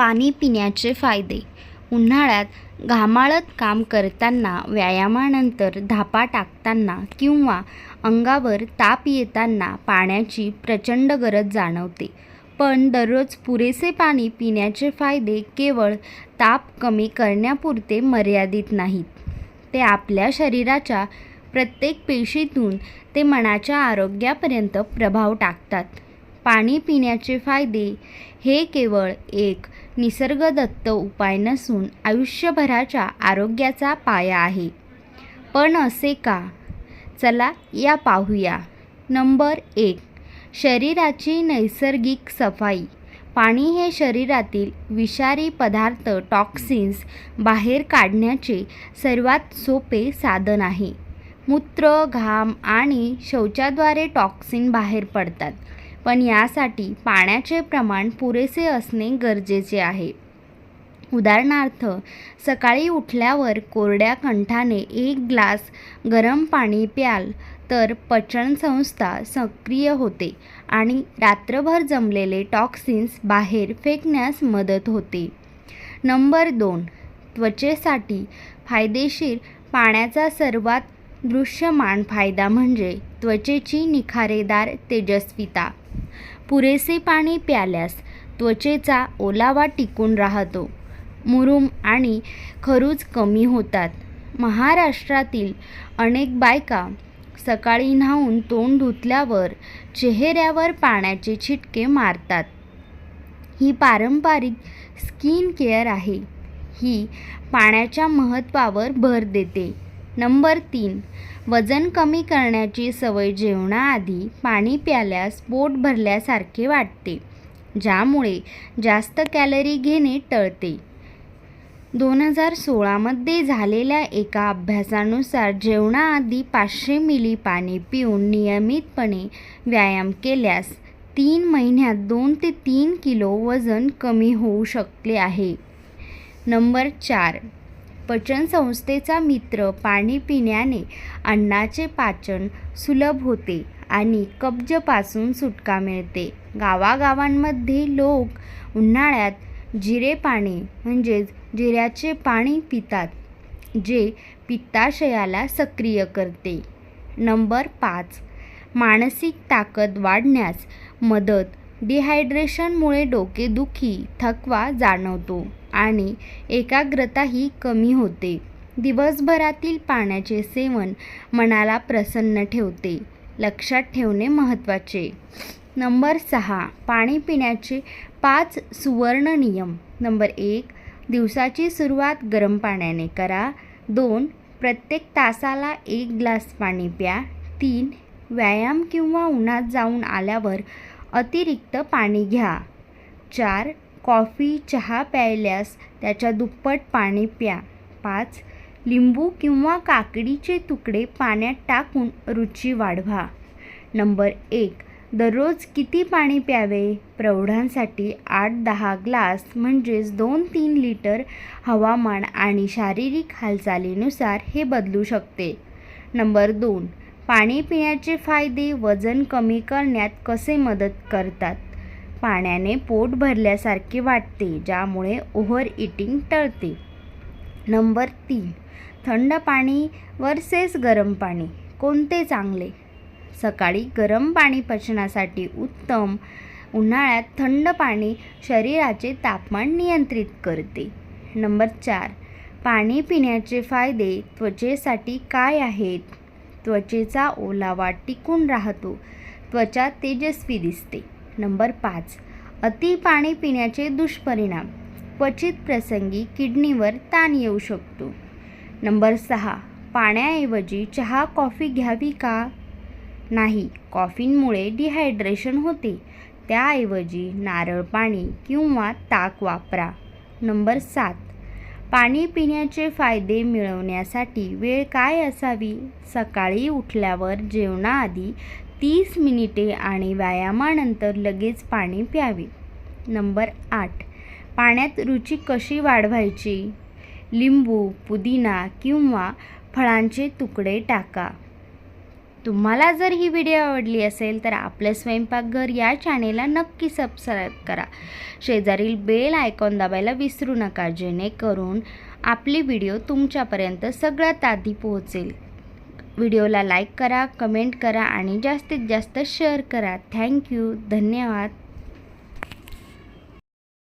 पाणी पिण्याचे फायदे. उन्हाळ्यात घामाळत काम करताना व्यायामानंतर धापा टाकताना किंवा अंगावर ताप येताना पाण्याची प्रचंड गरज जाणवते. पण दररोज पुरेसे पाणी पिण्याचे फायदे केवळ ताप कमी करण्यापुरते मर्यादित नाहीत. ते आपल्या शरीराच्या प्रत्येक पेशीतून ते मनाच्या आरोग्यापर्यंत प्रभाव टाकतात. पाणी पिण्याचे फायदे हे केवळ एक निसर्गदत्त उपाय नसून आयुष्यभराच्या आरोग्याचा पाया आहे. पण असे का? चला या पाहूया. नंबर एक. शरीराची नैसर्गिक सफाई. पाणी हे शरीरातील विषारी पदार्थ टॉक्सिन्स बाहेर काढण्याचे सर्वात सोपे साधन आहे. मूत्र घाम आणि शौचाद्वारे टॉक्सिन बाहेर पडतात. पण यासाठी पाण्याचे प्रमाण पुरेसे असणे गरजेचे आहे. उदाहरणार्थ सकाळी उठल्यावर कोरड्या कंठाने एक ग्लास गरम पाणी प्याल तर पचनसंस्था सक्रिय होते आणि रात्रभर जमलेले टॉक्सिन्स बाहेर फेकण्यास मदत होते. नंबर दोन त्वचेसाठी फायदेशीर पाण्याचा सर्वात दृश्यमान फायदा म्हणजे त्वचेची निखारेदार तेजस्विता. पुरेसे पाणी प्याल्यास त्वचेचा ओलावा टिकून राहतो. मुरूम आणि खरूज कमी होतात. महाराष्ट्रातील अनेक बायका सकाळी न्हाऊन तोंड धुतल्यावर चेहऱ्यावर पाण्याचे छिटके मारतात. ही पारंपरिक स्किन केअर आहे. ही पाण्याच्या महत्त्वावर भर देते. नंबर तीन. वजन कमी करण्याची सवय जेवणाआधी पाणी प्याल्यास पोट भरल्यासारखे वाटते ज्यामुळे जास्त कॅलरी घेणे टळते. दोन हजार सोळामध्ये झालेल्या एका अभ्यासानुसार जेवणाआधी पाचशे मिली पाणी पिऊन नियमितपणे व्यायाम केल्यास तीन महिन्यात दोन ते तीन किलो वजन कमी होऊ शकले आहे. नंबर चार. पचनसंस्थेचा मित्र पाणी पिण्याने अन्नाचे पाचन सुलभ होते आणि कब्जपासून सुटका मिळते. गावागावांमध्ये लोक उन्हाळ्यात जिरे पाणी म्हणजेच जिऱ्याचे पाणी पितात जे पित्ताशयाला सक्रिय करते. नंबर पाच मानसिक ताकद वाढण्यास मदत डिहायड्रेशनमुळे डोकेदुखी थकवा जाणवतो. आणि एकाग्रताही कमी होते. दिवसभरातील पाण्याचे सेवन मनाला प्रसन्न ठेवते. लक्षात ठेवणे महत्त्वाचे. नंबर सहा. पाणी पिण्याचे पाच सुवर्ण नियम. नंबर एक. दिवसाची सुरुवात गरम पाण्याने करा. दोन. प्रत्येक तासाला एक ग्लास पाणी प्या. तीन. व्यायाम किंवा उन्हात जाऊन आल्यावर अतिरिक्त पाणी घ्या. चार. कॉफी चहा प्यायल्यास त्याच्या दुप्पट पाणी प्या. पाच लिंबू किंवा काकडीचे तुकडे पाण्यात टाकून रुची वाढवा. नंबर एक दररोज किती पाणी प्यावे? प्रौढांसाठी आठ दहा ग्लास म्हणजेच दोन तीन लिटर हवामान आणि शारीरिक हालचालीनुसार हे बदलू शकते. नंबर दोन पाणी पिण्याचे फायदे वजन कमी करण्यात कसे मदत करतात? पाण्याने पोट भरल्यासारखे वाटते ज्यामुळे ओव्हर इटिंग टळते. नंबर तीन थंड पाणी वर्सेस गरम पाणी कोणते चांगले? सकाळी गरम पाणी पचनासाठी उत्तम उन्हाळ्यात थंड पाणी शरीराचे तापमान नियंत्रित करते. नंबर चार पाणी पिण्याचे फायदे त्वचेसाठी काय आहेत? त्वचेचा ओलावा टिकून राहतो त्वचा तेजस्वी दिसते. नंबर पाच. अति पाणी पिण्याचे दुष्परिणाम. क्वचित प्रसंगी किडनीवर ताण येऊ शकतो. नंबर सहा. पाण्याऐवजी चहा कॉफी घ्यावी का? नाही. कॉफींमुळे डिहायड्रेशन होते. त्याऐवजी नारळ पाणी किंवा ताक वापरा. नंबर सात. पाणी पिण्याचे फायदे मिळवण्यासाठी वेळ काय असावी? सकाळी उठल्यावर जेवणाआधी तीस मिनिटे आणि व्यायामानंतर लगेच पाणी प्यावे. नंबर आठ. पाण्यात रुची कशी वाढवायची? लिंबू पुदिना किंवा फळांचे तुकडे टाका. तुम्हाला जर ही व्हिडिओ आवडली असेल तर आपलं स्वयंपाकघर या चॅनेलला नक्की सबस्क्राईब करा. शेजारील बेल आयकॉन दाबायला विसरू नका जेणेकरून आपली व्हिडिओ तुमच्यापर्यंत सगळ्यात आधी पोहोचेल. व्हिडिओला लाईक करा कमेंट करा आणि जास्तीत जास्त शेअर करा. थँक्यू धन्यवाद.